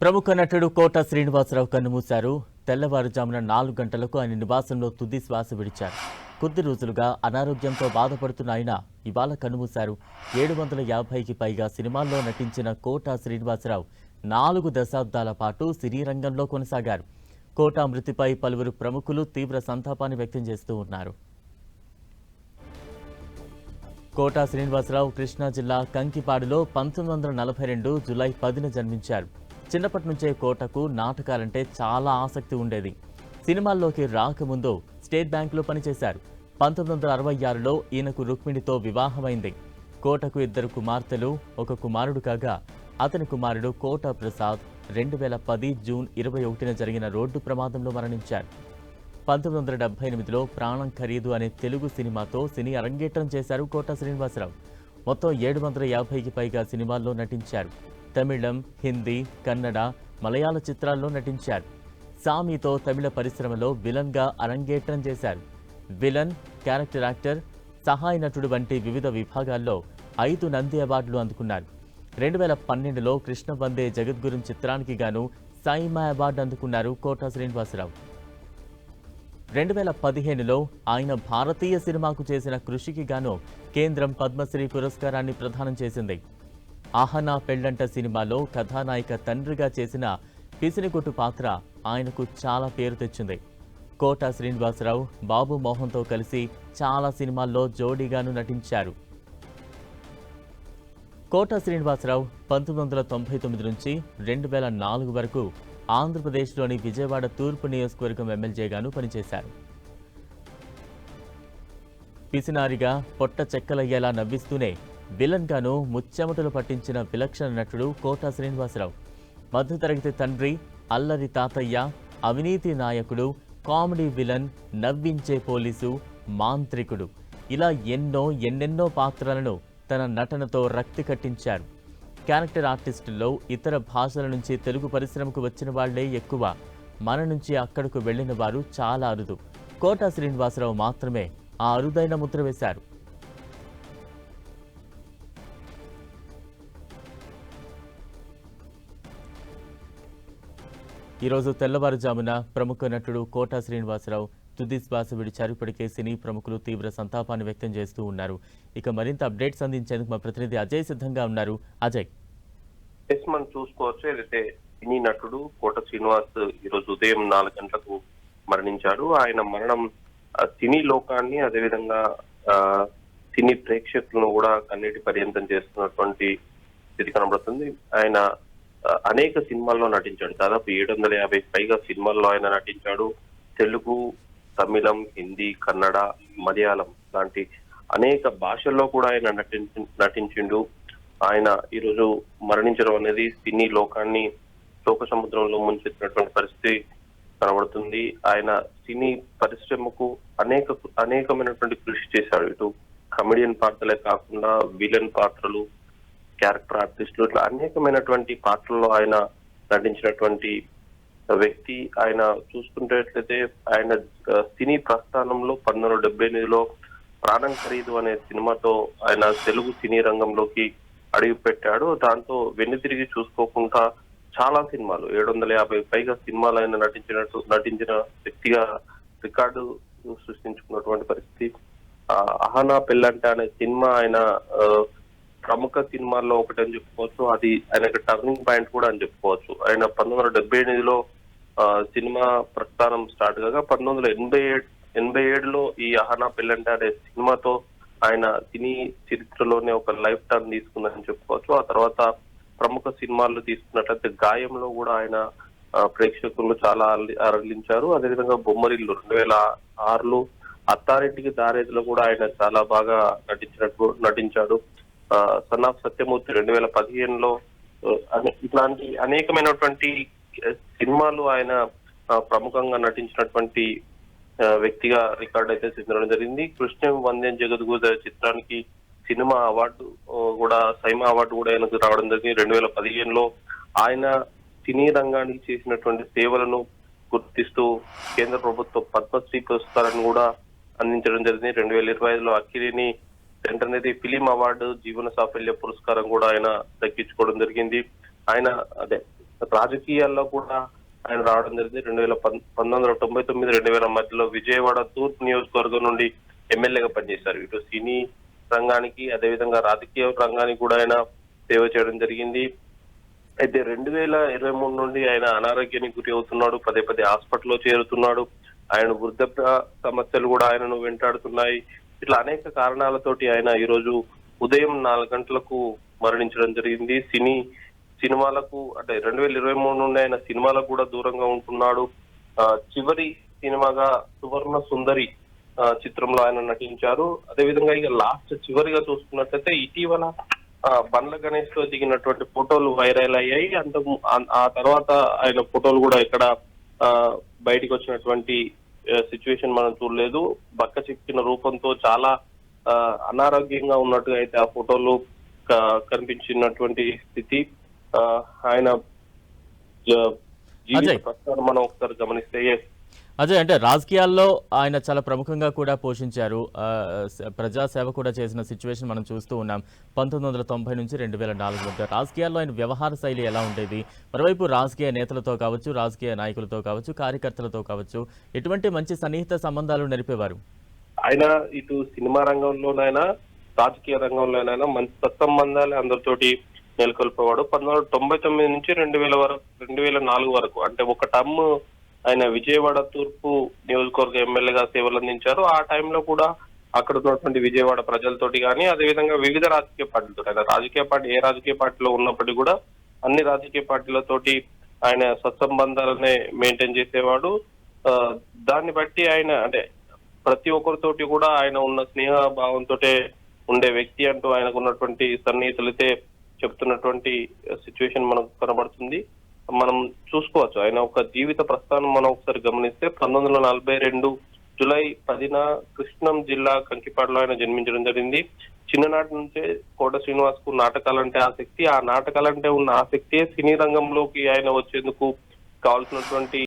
ప్రముఖ నటుడు కోట శ్రీనివాసరావు కన్నుమూశారు తెల్లవారుజామున నాలుగు గంటలకు ఆయన నివాసంలో తుది శ్వాస విడిచారు. కొద్ది రోజులుగా అనారోగ్యంతో బాధపడుతున్న ఆయన ఇవాళ కన్నుమూశారు ఏడు వందల యాభైకి పైగా సినిమాల్లో నటించిన కోట శ్రీనివాసరావు నాలుగు దశాబ్దాల పాటు సినీ రంగంలో కొనసాగారు. కోట మృతిపై పలువురు ప్రముఖులు తీవ్ర సంతాపాన్ని వ్యక్తం చేస్తూ ఉన్నారు. కోట శ్రీనివాసరావు కృష్ణా జిల్లా కంకిపాడులో పంతొమ్మిది వందల నలభై రెండు జులై పదిన జన్మించారు. చిన్నప్పటి నుంచే కోటకు నాటకాలంటే చాలా ఆసక్తి ఉండేది. సినిమాల్లోకి రాకముందు స్టేట్ బ్యాంకులో పనిచేశారు. పంతొమ్మిది వందల అరవై ఆరులో ఈయనకు రుక్మిణితో వివాహమైంది. కోటకు ఇద్దరు కుమార్తెలు ఒక కుమారుడు కాగా అతని కుమారుడు కోట ప్రసాద్ రెండు వేల పది జూన్ ఇరవై ఒకటిన జరిగిన రోడ్డు ప్రమాదంలో మరణించారు. పంతొమ్మిది వందల డెబ్బై ఎనిమిదిలో ప్రాణం ఖరీదు అనే తెలుగు సినిమాతో సినీ అరంగేట్రం చేశారు కోట శ్రీనివాసరావు. మొత్తం ఏడు వందల యాభైకి పైగా సినిమాల్లో నటించారు. తమిళం హిందీ కన్నడ మలయాళ చిత్రాల్లో నటించారు. సామీతో తమిళ పరిశ్రమలో విలన్గా అరంగేట్రం చేశారు. విలన్ క్యారెక్టర్ యాక్టర్ సహాయ నటుడు వంటి వివిధ విభాగాల్లో ఐదు నంది అవార్డులు అందుకున్నారు. రెండు వేల పన్నెండులో కృష్ణ వందే జగద్గురు చిత్రానికి గాను సైమా అవార్డు అందుకున్నారు కోట శ్రీనివాసరావు. రెండు వేల పదిహేనులో ఆయన భారతీయ సినిమాకు చేసిన కృషికి గాను కేంద్రం పద్మశ్రీ పురస్కారాన్ని ప్రదానం చేసింది. ఆహనా పెళ్ళంట సినిమాలో కథానాయిక తండ్రిగా చేసిన పిసినికొట్టు పాత్ర ఆయనకు చాలా పేరు తెచ్చింది. కోట శ్రీనివాసరావు బాబు మోహన్తో కలిసి చాలా సినిమాల్లో జోడీగాను నటించారు. కోట శ్రీనివాసరావు పంతొమ్మిది వందల తొంభై తొమ్మిది నుంచి రెండు వేల నాలుగు వరకు ఆంధ్రప్రదేశ్లోని విజయవాడ తూర్పు నియోజకవర్గం ఎమ్మెల్యేగాను పనిచేశారు. పిసినారిగా పొట్ట చెక్కలయ్యేలా నవ్విస్తూనే విలన్గాను ముచ్చెమటలు పట్టించిన విలక్షణ నటుడు కోట శ్రీనివాసరావు. మధ్యతరగతి తండ్రి అల్లరి తాతయ్య అవినీతి నాయకుడు కామెడీ విలన్ నవ్వించే పోలీసు మాంత్రికుడు. ఇలా ఎన్నో ఎన్నెన్నో పాత్రలను తన నటనతో రక్తి కట్టించారు. క్యారెక్టర్ ఆర్టిస్టుల్లో ఇతర భాషల నుంచి తెలుగు పరిశ్రమకు వచ్చిన వాళ్ళే ఎక్కువ. మన నుంచి అక్కడకు వెళ్ళిన వారు చాలా అరుదు. కోట శ్రీనివాసరావు మాత్రమే ఆ అరుదైన ముద్ర వేశారు. ఈరోజు తెల్లవారుజామున ప్రముఖ నటుడు కోట శ్రీనివాసరావు తుది శ్వాస విడిచారు. ఇప్పటికే సినీ ప్రముఖులు తీవ్ర సంతాపాన్ని వ్యక్తం చేస్తూ ఉన్నారు. ఇక మరింత అప్డేట్స్ అందించేందుకు మా ప్రతినిధి అజయ్ సిద్ధంగా ఉన్నారు. అజయ్. ఎస్ మనం చూసుకోవచ్చు. ఏదైతే సినీ నటుడు కోట శ్రీనివాస్ ఈ రోజు ఉదయం నాలుగు గంటలకు మరణించాడు. ఆయన మరణం సినీ లోకాన్ని అదేవిధంగా ఆ, సినీ ప్రేక్షకులను కూడా కన్నీటి పర్యంతం చేస్తున్నటువంటి స్థితి కనబడుతుంది. ఆయన అనేక సినిమాల్లో నటించాడు. దాదాపు ఏడు వందల యాభై పైగా సినిమాల్లో ఆయన నటించాడు. తెలుగు తమిళం హిందీ కన్నడ మలయాళం లాంటి అనేక భాషల్లో కూడా ఆయన నటించి నటించిండు. ఆయన ఈరోజు మరణించడం అనేది సినీ లోకాన్ని శోక సముద్రంలో ముంచెత్తినటువంటి పరిస్థితి కనబడుతుంది. ఆయన సినీ పరిశ్రమకు అనేక అనేకమైనటువంటి కృషి చేశాడు. ఇటు కమెడియన్ పాత్రలే కాకుండా విలన్ పాత్రలు క్యారెక్టర్ ఆర్టిస్టులు ఇట్లా అనేకమైనటువంటి పాత్రల్లో ఆయన నటించినటువంటి వ్యక్తి ఆయన చూసుకునేట్లయితే ఆయన సినీ ప్రస్థానంలో పంతొమ్మిది వందల డెబ్బై ఎనిమిదిలో ప్రాణం ఖరీదు అనే సినిమాతో ఆయన తెలుగు సినీ రంగంలోకి అడుగు పెట్టాడు. దాంతో వెన్నుతిరిగి చూసుకోకుండా చాలా సినిమాలు ఏడు వందల యాభై పైగా సినిమాలు ఆయన నటించినట్టు నటించిన వ్యక్తిగా రికార్డు సృష్టించుకున్నటువంటి పరిస్థితి. అహనా పెళ్ళంట అనే సినిమా ఆయన ప్రముఖ సినిమాల్లో ఒకటి అని చెప్పుకోవచ్చు. అది ఆయనకు టర్నింగ్ పాయింట్ కూడా అని చెప్పుకోవచ్చు. ఆయన పంతొమ్మిది వందల డెబ్బై ఎనిమిదిలో సినిమా ప్రస్థానం స్టార్ట్ కాగా పంతొమ్మిది వందల ఎనభై ఏడు ఎనభై ఏడులో ఈ అహనా పెళ్ళంటే అనే సినిమాతో ఆయన సినీ చరిత్రలోనే ఒక లైఫ్ టర్న్ తీసుకుందని చెప్పుకోవచ్చు. ఆ తర్వాత ప్రముఖ సినిమాలు తీసుకున్నట్లయితే గాయంలో కూడా ఆయన ప్రేక్షకులు చాలా అల్లి- అరలించారు. అదేవిధంగా బొమ్మరిల్లు రెండు వేల ఆరులో అత్తారింటికి దారేదిలో కూడా ఆయన చాలా బాగా నటించినట్టు నటించాడు. సన్ ఆఫ్ సత్యమూర్తి రెండు వేల పదిహేనులో ఇట్లాంటి అనేకమైనటువంటి సినిమాలు ఆయన ప్రముఖంగా నటించినటువంటి వ్యక్తిగా రికార్డ్ అయితే చెందడం జరిగింది. కృష్ణ వందేన్ జగద్గురు చిత్రానికి సినిమా అవార్డు కూడా సైమా అవార్డు కూడా ఆయనకు రావడం జరిగింది. రెండు వేల పదిహేనులో ఆయన సినీ రంగానికి చేసినటువంటి సేవలను గుర్తిస్తూ కేంద్ర ప్రభుత్వం పద్మశ్రీ పురస్కారాన్ని కూడా అందించడం జరిగింది. రెండు వేల ఇరవై ఐదులో అఖిలిని వెంటనేది ఫిలిం అవార్డు జీవన సాఫల్య పురస్కారం కూడా ఆయన దక్కించుకోవడం జరిగింది. ఆయన అదే రాజకీయాల్లో కూడా ఆయన రావడం జరిగింది. రెండు వేల పంతొమ్మిది వందల తొంభై తొమ్మిది రెండు వేల మధ్యలో విజయవాడ తూర్పు నియోజకవర్గం నుండి ఎమ్మెల్యేగా పనిచేశారు. ఇటు సినీ రంగానికి అదేవిధంగా రాజకీయ రంగానికి కూడా ఆయన సేవ చేయడం జరిగింది. అయితే రెండు వేల ఇరవై మూడు నుండి ఆయన అనారోగ్యానికి గురి అవుతున్నాడు. పదే పదే హాస్పిటల్లో చేరుతున్నాడు. ఆయన వృద్ధ సమస్యలు కూడా ఆయనను వెంటాడుతున్నాయి. ఇట్లా అనేక కారణాలతోటి ఆయన ఈ రోజు ఉదయం నాలుగు గంటలకు మరణించడం జరిగింది. సినీ సినిమాలకు అంటే రెండు వేల ఇరవై మూడు నుండి ఆయన సినిమాలకు కూడా దూరంగా ఉంటున్నాడు. ఆ, చివరి సినిమాగా సువర్ణ సుందరి ఆ, చిత్రంలో ఆయన నటించారు. అదేవిధంగా ఇక లాస్ట్ చివరిగా చూసుకున్నట్లయితే ఇటీవల బండ్ల గణేష్తో దిగినటువంటి ఫోటోలు వైరల్ అయ్యాయి. అంత ఆ- తర్వాత ఆయన ఫోటోలు కూడా ఇక్కడ ఆ, వచ్చినటువంటి సిచ్యువేషన్ మనం చూడలేదు. బక్క చిక్కిన రూపంతో చాలా అనారోగ్యంగా ఉన్నట్టుగా అయితే ఆ ఫోటోలు కనిపించినటువంటి స్థితి. ఆయన మనం ఒకసారి గమనిస్తే అజయ్ అంటే రాజకీయాల్లో ఆయన చాలా ప్రముఖంగా కూడా పోషించారు. ఆ, ప్రజాసేవ కూడా చేసిన సిచ్యువేషన్ మనం చూస్తూ ఉన్నాం. పంతొమ్మిది వందల తొంభై నుంచి రెండు వేల నాలుగు మధ్య రాజకీయాల్లో ఆయన వ్యవహార శైలి ఎలా ఉండేది? మరోవైపు రాజకీయ నేతలతో కావచ్చు రాజకీయ నాయకులతో కావచ్చు కార్యకర్తలతో కావచ్చు ఎటువంటి మంచి సన్నిహిత సంబంధాలు నడిపేవారు ఆయన ఇటు సినిమా రంగంలోనైనా రాజకీయ రంగంలోనైనా మంచి సత్సంబంధాలు అందరితోటి నెలకొల్పేవాడు. పంతొమ్మిది వందల తొంభై తొమ్మిది నుంచి రెండు వేల వరకు రెండు వేల నాలుగు వరకు అంటే ఒక టర్మ్ ఆయన విజయవాడ తూర్పు నియోజకవర్గ ఎమ్మెల్యేగా సేవలు అందించారు. ఆ టైంలో కూడా అక్కడ ఉన్నటువంటి విజయవాడ ప్రజలతోటి కానీ అదేవిధంగా వివిధ రాజకీయ పార్టీలతో ఆయన రాజకీయ పార్టీ ఏ రాజకీయ పార్టీలో ఉన్నప్పటికీ కూడా అన్ని రాజకీయ పార్టీలతోటి ఆయన సత్సంబంధాలనే మెయింటైన్ చేసేవాడు. దాన్ని బట్టి ఆయన అంటే ప్రతి ఒక్కరితోటి కూడా ఆయన ఉన్న స్నేహ భావంతో ఉండే వ్యక్తి అంటూ ఆయనకు ఉన్నటువంటి సన్నిహితులైతే చెప్తున్నటువంటి సిచ్యువేషన్ మనకు కనబడుతుంది. మనం చూసుకోవచ్చు. ఆయన ఒక జీవిత ప్రస్థానం మనం ఒకసారి గమనిస్తే పంతొమ్మిది వందల నలభై రెండు జులై పదిన కృష్ణం జిల్లా కంకిపాడులో ఆయన జన్మించడం జరిగింది. చిన్ననాటి నుంచే కోట శ్రీనివాస్కు నాటకాలంటే ఆసక్తి. ఆ నాటకాలంటే ఉన్న ఆసక్తి సినీ రంగంలోకి ఆయన వచ్చేందుకు కావాల్సినటువంటి